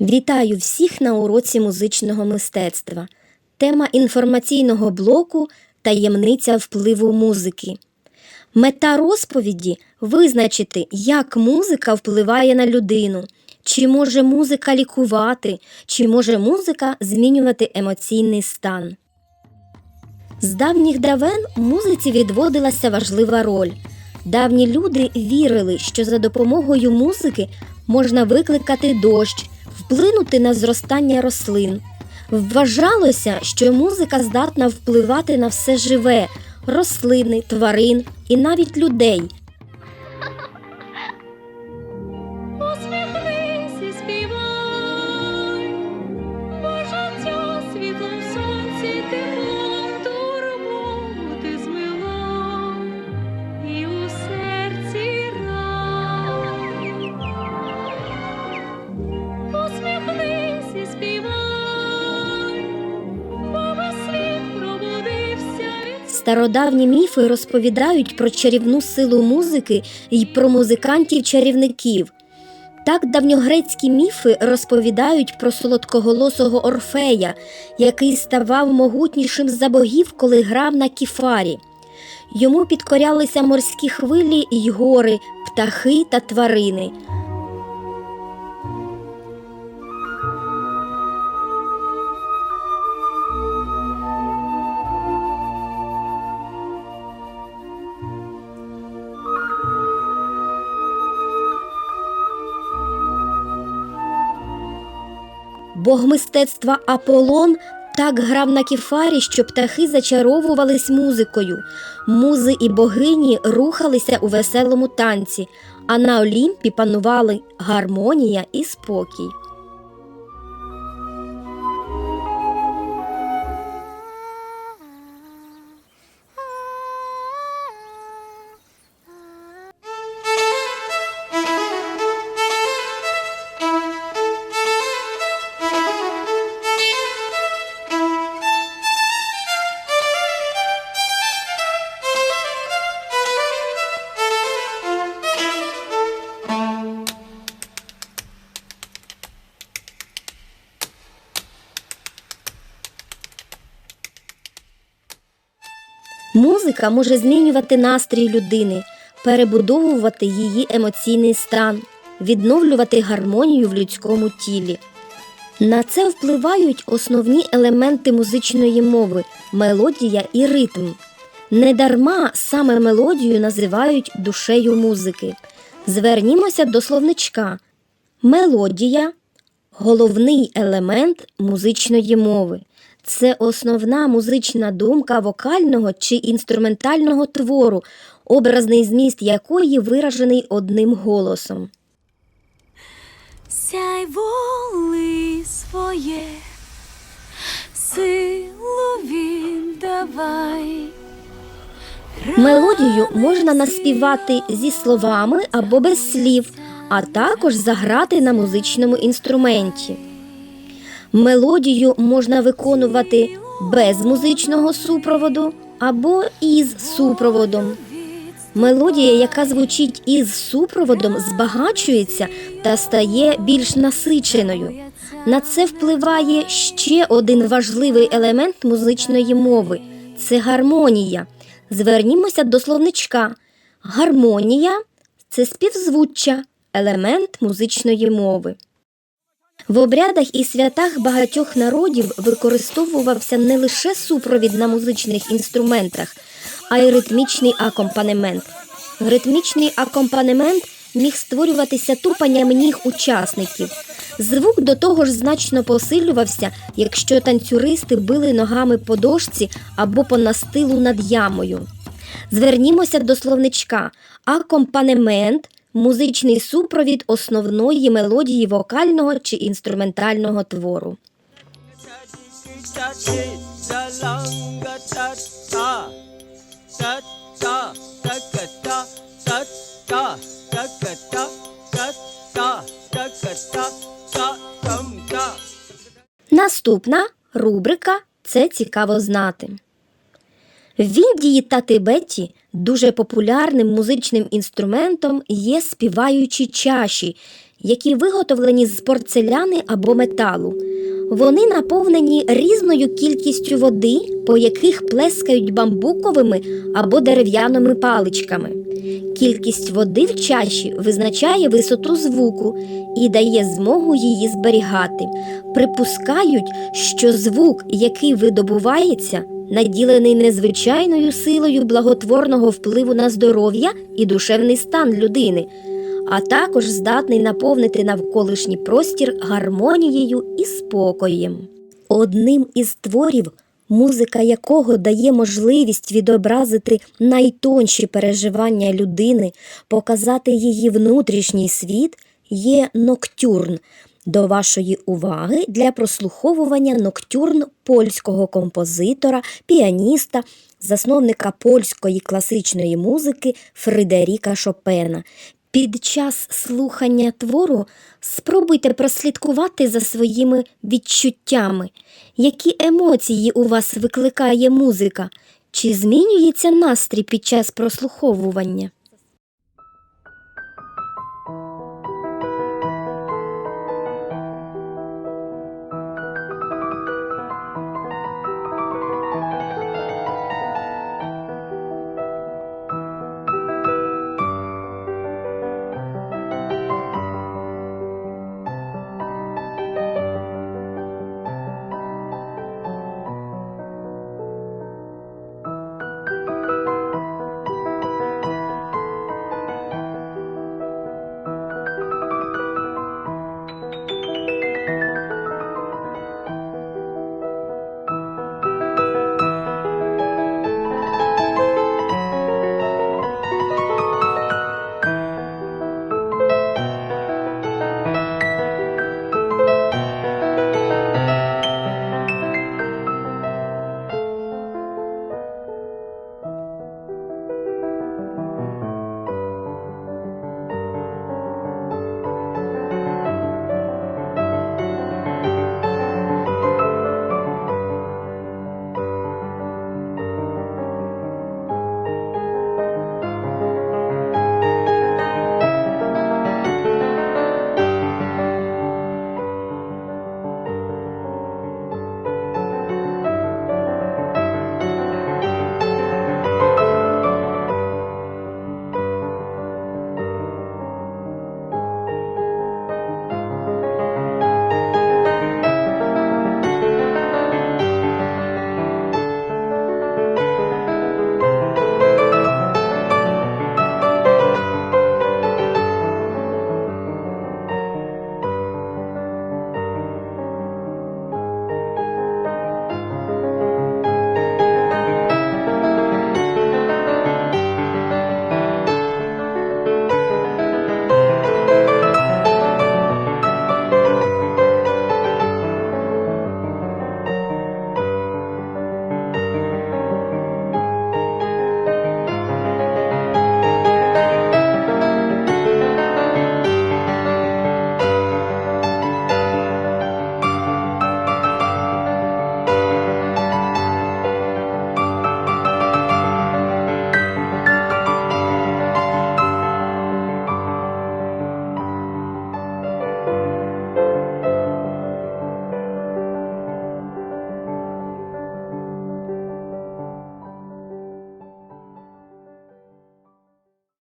Вітаю всіх на уроці музичного мистецтва. Тема інформаційного блоку таємниця впливу музики. Мета розповіді визначити, як музика впливає на людину, чи може музика лікувати, чи може музика змінювати емоційний стан. З давніх давен музиці відводилася важлива роль. Давні люди вірили, що за допомогою музики можна викликати дощ, вплинути на зростання рослин. Вважалося, що музика здатна впливати на все живе рослини, тварин і навіть людей. Стародавні міфи розповідають про чарівну силу музики і про музикантів-чарівників. Так давньогрецькі міфи розповідають про солодкоголосого Орфея, який ставав могутнішим за богів, коли грав на кіфарі. Йому підкорялися морські хвилі й гори, птахи та тварини. Бог мистецтва Аполлон так грав на кефарі, що птахи зачаровувались музикою. Музи і богині рухалися у веселому танці, а на Олімпі панували гармонія і спокій. Музика може змінювати настрій людини, перебудовувати її емоційний стан, відновлювати гармонію в людському тілі. На це впливають основні елементи музичної мови мелодія і ритм. Недарма саме мелодію називають душею музики. Звернімося до словничка. Мелодія головний елемент музичної мови. Це основна музична думка вокального чи інструментального твору, образний зміст якої виражений одним голосом. Сяй воли своє, силу віддавай. Мелодію можна наспівати зі словами або без слів, а також заграти на музичному інструменті. Мелодію можна виконувати без музичного супроводу або із супроводом. Мелодія, яка звучить із супроводом, збагачується та стає більш насиченою. На це впливає ще один важливий елемент музичної мови це гармонія. Звернімося до словничка. Гармонія це співзвуччя, елемент музичної мови. В обрядах і святах багатьох народів використовувався не лише супровід на музичних інструментах, а й ритмічний акомпанемент. Ритмічний акомпанемент міг створюватися тупанням ніг учасників. Звук до того ж значно посилювався, якщо танцюристи били ногами по дошці або по настилу над ямою. Звернімося до словничка. Акомпанемент музичний супровід основної мелодії вокального чи інструментального твору. Наступна рубрика це цікаво знати. В Індії та Тибеті дуже популярним музичним інструментом є співаючі чаші, які виготовлені з порцеляни або металу. Вони наповнені різною кількістю води, по яких плескають бамбуковими або дерев'яними паличками. Кількість води в чаші визначає висоту звуку і дає змогу її зберігати. Припускають, що звук, який видобувається, наділений незвичайною силою благотворного впливу на здоров'я і душевний стан людини, а також здатний наповнити навколишній простір гармонією і спокоєм. Одним із творів, музика якого дає можливість відобразити найтонші переживання людини, показати її внутрішній світ, є ноктюрн. До вашої уваги для прослуховування ноктюрн польського композитора, піаніста, засновника польської класичної музики Фредеріка Шопена. Під час слухання твору спробуйте прослідкувати за своїми відчуттями, які емоції у вас викликає музика, чи змінюється настрій під час прослуховування.